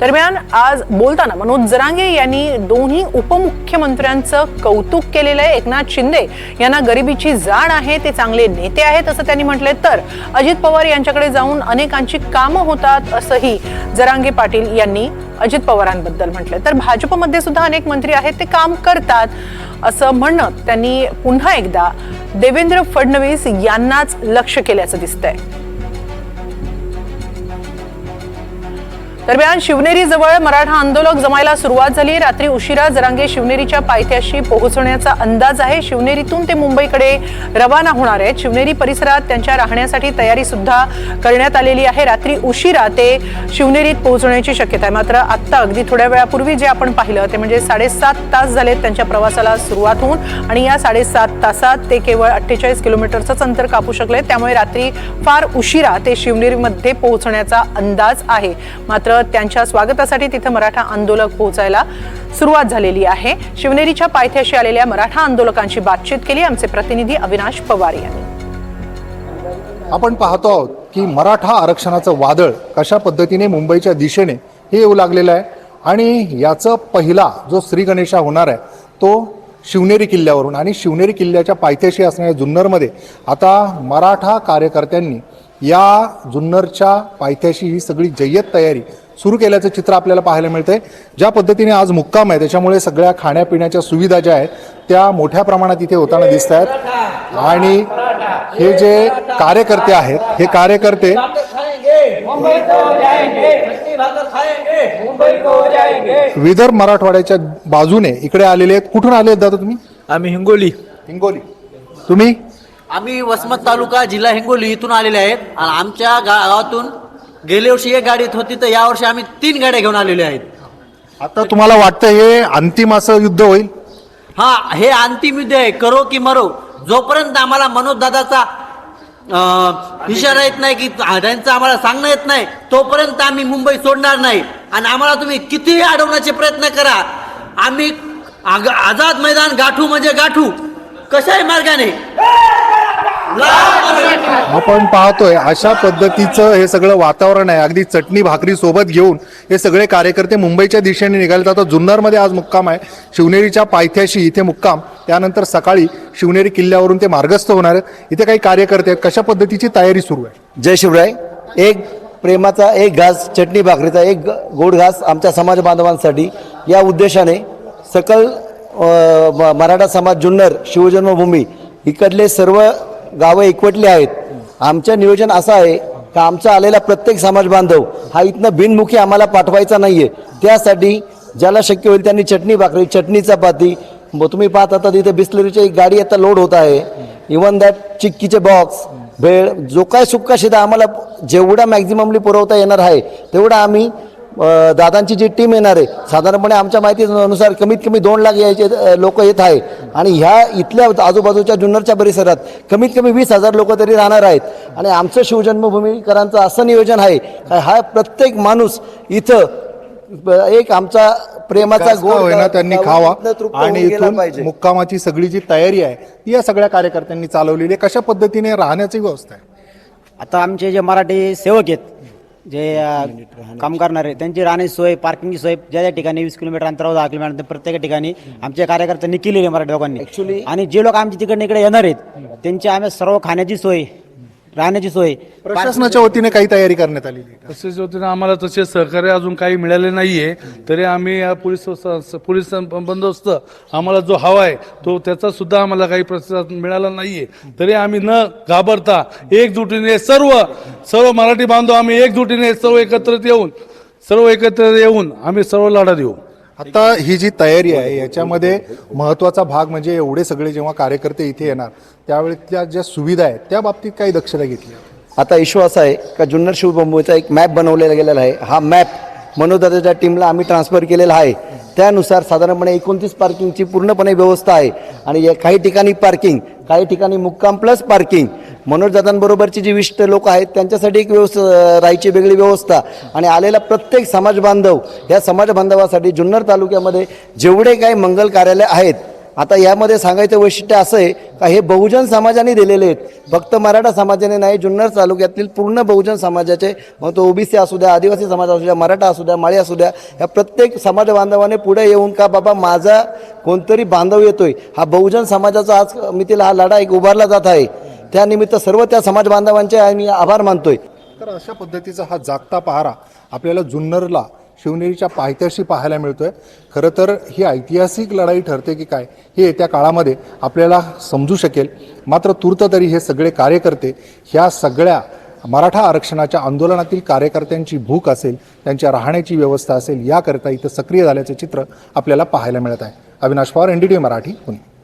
दरम्यान आज बोलताना मनोज जरांगे यांनी दोन्ही उपमुख्यमंत्र्यांचं कौतुक केलेलं आहे. एकनाथ शिंदे यांना गरिबीची जाण आहे ते चांगले नेते आहेत असं त्यांनी म्हटले तर अजित पवार यांच्याकडे जाऊन अनेकांची कामं होतात असंही जरांगे पाटील यांनी अजित पवारांबद्दल म्हटलंय. तर भाजपमध्ये सुद्धा अनेक मंत्री आहेत ते काम करतात असं म्हणत त्यांनी पुन्हा एकदा देवेंद्र फडणवीस यांनाच लक्ष केल्याचं दिसतंय. दरम्यान शिवनेरी जवळ मराठा आंदोलक जमायला सुरुवात झाली. रात्री उशिरा जरांगे शिवनेरीच्या पायथ्याशी पोहोचण्याचा अंदाज आहे. शिवनेरीतून ते मुंबईकडे रवाना होणार आहेत. शिवनेरी परिसरात त्यांच्या राहण्यासाठी तयारी सुद्धा करण्यात आलेली आहे. रात्री उशिरा ते शिवनेरीत पोहोचण्याची शक्यता आहे. मात्र आत्ता अगदी थोड्या वेळापूर्वी जे आपण पाहिलं ते म्हणजे साडेसात तास झालेत त्यांच्या प्रवासाला सुरुवात होऊन आणि या साडेसात तासात ते केवळ अठ्ठेचाळीस किलोमीटरचंच अंतर कापू शकले त्यामुळे रात्री फार उशिरा ते शिवनेरीमध्ये पोहोचण्याचा अंदाज आहे. मात्र त्यांच्या स्वागतासाठी तिथं मराठा आंदोलक पोहोचायला सुरुवात झालेली आहे. शिवनेरीच्या पायथ्याशी आलेल्या मराठा आंदोलकांशी बातचीत केली. आमचे प्रतिनिधी अविनाश पवार यांनी. आपण पाहतो आहोत की मराठा आरक्षणाचं वादळ कशा पद्धतीने मुंबईच्या दिशेने हे येऊ लागलेलं आहे आणि याचं पहिला जो श्री गणेशा होणार आहे तो शिवनेरी किल्ल्यावरून. आणि शिवनेरी किल्ल्याच्या पायथ्याशी असणाऱ्या जुन्नरमध्ये आता मराठा कार्यकर्त्यांनी या जुन्नरच्या पायथ्याशी ही सगळी जय्यत तयारी सुरू केल्याचं चित्र आपल्याला पाहायला मिळतंय. ज्या पद्धतीने आज मुक्काम आहे त्याच्यामुळे सगळ्या खाण्यापिण्याच्या सुविधा ज्या आहेत त्या मोठ्या प्रमाणात इथे होताना दिसत आहेत आणि हे जे कार्यकर्ते आहेत हे कार्यकर्ते विदर्भ मराठवाड्याच्या बाजूने इकडे आलेले आहेत. कुठून आले आहेत दादा तुम्ही? आम्ही हिंगोली. हिंगोली. तुम्ही? आम्ही वसमत तालुका जिल्हा हिंगोली इथून आलेले आहेत. आणि आमच्या गावातून गेल्या वर्षी एक गाडीत होती तर यावर्षी आम्ही तीन गाड्या घेऊन आलेले आहेत. आता तुम्हाला वाटतं हे अंतिम असं युद्ध होईल? हा हे अंतिम युद्ध आहे करो की मरो. जोपर्यंत आम्हाला मनोज दादाचा अं, इशारा येत नाही की त्यांचं आम्हाला सांगणं येत नाही तोपर्यंत आम्ही मुंबई सोडणार नाही. आणि आम्हाला तुम्ही कितीही अडवण्याचे प्रयत्न करा. आम्ही आग- आझाद मैदान गाठू म्हणजे गाठू. कशाही मार्गाने. आपण पाहतोय अशा पद्धतीचं हे सगळं वातावरण आहे. अगदी चटणी भाकरी सोबत घेऊन हे सगळे कार्यकर्ते मुंबईच्या दिशेने निघाले जातात. जुन्नरमध्ये आज मुक्काम आहे. शिवनेरीच्या पायथ्याशी इथे मुक्काम. त्यानंतर सकाळी शिवनेरी किल्ल्यावरून ते मार्गस्थ होणार आहेत. इथे काही कार्यकर्ते आहेत. कशा पद्धतीची तयारी सुरू आहे? जय शिवराय. एक प्रेमाचा एक घास चटणी भाकरीचा एक गोड घास आमच्या समाज बांधवांसाठी. या उद्देशाने सकल म- मराठा समाज जुन्नर शिवजन्मभूमी इकडले सर्व गावं एकवटली आहेत. आमचं नियोजन असं आहे का आमचा आलेला प्रत्येक समाज बांधव हा इथनं बिनमुखी आम्हाला पाठवायचा नाही आहे त्यासाठी ज्याला शक्य होईल त्यांनी चटणी भाकरी चटणी चपाती. मग तुम्ही पाहत आता तिथे बिस्लरीची एक गाडी आता लोड होत आहे. इवन दॅट चिक्कीचे बॉक्स भेळ जो काय सुक्का शिदा आम्हाला जेवढा मॅक्झिममली पुरवता येणार आहे तेवढा आम्ही दादांची जी टीम येणार आहे साधारणपणे आमच्या माहितीनुसार कमीत कमी दोन लाख यायचे लोक येत आहे. आणि ह्या इथल्या आजूबाजूच्या जुन्नरच्या परिसरात कमीत कमी वीस हजार लोक तरी राहणार आहेत. आणि आमचं शिवजन्मभूमीकरांचं असं नियोजन आहे का हा प्रत्येक माणूस इथं एक आमचा प्रेमाचा का होईना त्यांनी खावा आणि. मुक्कामाची सगळी जी तयारी आहे ती या सगळ्या कार्यकर्त्यांनी चालवलेली आहे. कशा पद्धतीने राहण्याची व्यवस्था आहे? आता आमचे जे मराठी सेवक आहेत जे अ, काम करणारे त्यांची राहण्याची सोय पार्किंगची सोय ज्या ज्या ठिकाणी वीस किलोमीटर अंतरावर दहा किलोमीटर प्रत्येक ठिकाणी आमच्या कार्यकर्त्यांनी केलेली आहे मराठी लोकांनी Actually- आणि जे लोक आमच्या तिकडे इकडे येणार आहेत त्यांची आम्ही सर्व खाण्याची सोय राहण्याची सोय. प्रशासनाच्या वतीने काही तयारी करण्यात आलेली आहे तसेच वतीनं आम्हाला तसे सहकार्य अजून काही मिळाले नाहीये. तरी आम्ही या पोलीस स- पोलीस बंदोबस्त आम्हाला जो हवा आहे तो त्याचा सुद्धा आम्हाला काही प्रतिसाद मिळाला नाहीये. तरी आम्ही न घाबरता एकजुटीने सर्व सर्व मराठी बांधव आम्ही एकजुटीने सर्व एकत्रित येऊन सर्व एकत्र येऊन आम्ही सर्व लढा देऊ. आता ही जी तयारी आहे याच्यामध्ये महत्त्वाचा भाग म्हणजे एवढे सगळे जेव्हा कार्यकर्ते इथे येणार त्यावेळी त्या ज्या सुविधा आहेत त्या बाबतीत काही दक्षता घेतली. आता इश्यू असा आहे का जुन्नर शिवबंबूचा एक मॅप बनवलेला गेलेला आहे. हा मॅप मनोदादाच्या टीमला आम्ही ट्रान्सफर केलेला आहे. त्यानुसार साधारणपणे एकोणतीस पार्किंगची पूर्णपणे व्यवस्था आहे. आणि या काही ठिकाणी पार्किंग काही ठिकाणी मुक्काम प्लस पार्किंग मनोजदादांबरोबरची जी विशिष्ट लोक आहेत त्यांच्यासाठी एक व्यवस्था राहायची वेगळी व्यवस्था. आणि आलेला प्रत्येक समाज बांधव या समाज बांधवासाठी जुन्नर तालुक्यामध्ये जेवढे काही मंगल कार्यालय आहेत आता यामध्ये सांगायचं वैशिष्ट्य असं आहे का हे बहुजन समाजाने दिलेले आहेत. फक्त मराठा समाजाने नाही जुन्नर तालुक्यातील पूर्ण बहुजन समाजाचे मग तो ओबीसी असू द्या आदिवासी समाज असू द्या मराठा असू द्या माळी असू द्या या प्रत्येक समाज बांधवाने पुढे येऊन का बाबा माझा कोणतरी बांधव येतोय. हा बहुजन समाजाचा आज मितीला हा लढा एक उभारला जात आहे. त्यानिमित्त सर्व त्या समाज बांधवांचे मी आभार मानतोय. तर अशा पद्धतीचा हा जागता पहारा आपल्याला जुन्नरला शिवनेरीच्या पायथ्याशी पाहायला मिळतोय. खरं तर ही ऐतिहासिक लढाई ठरते की काय हे येत्या काळामध्ये आपल्याला समजू शकेल. मात्र तूर्त तरी हे सगळे कार्यकर्ते ह्या सगळ्या मराठा आरक्षणाच्या आंदोलनातील कार्यकर्त्यांची भूक असेल त्यांच्या राहण्याची व्यवस्था असेल याकरता इथं सक्रिय झाल्याचे चित्र आपल्याला पाहायला मिळत आहे. अविनाश पवार एनडीटी मराठी पुणे.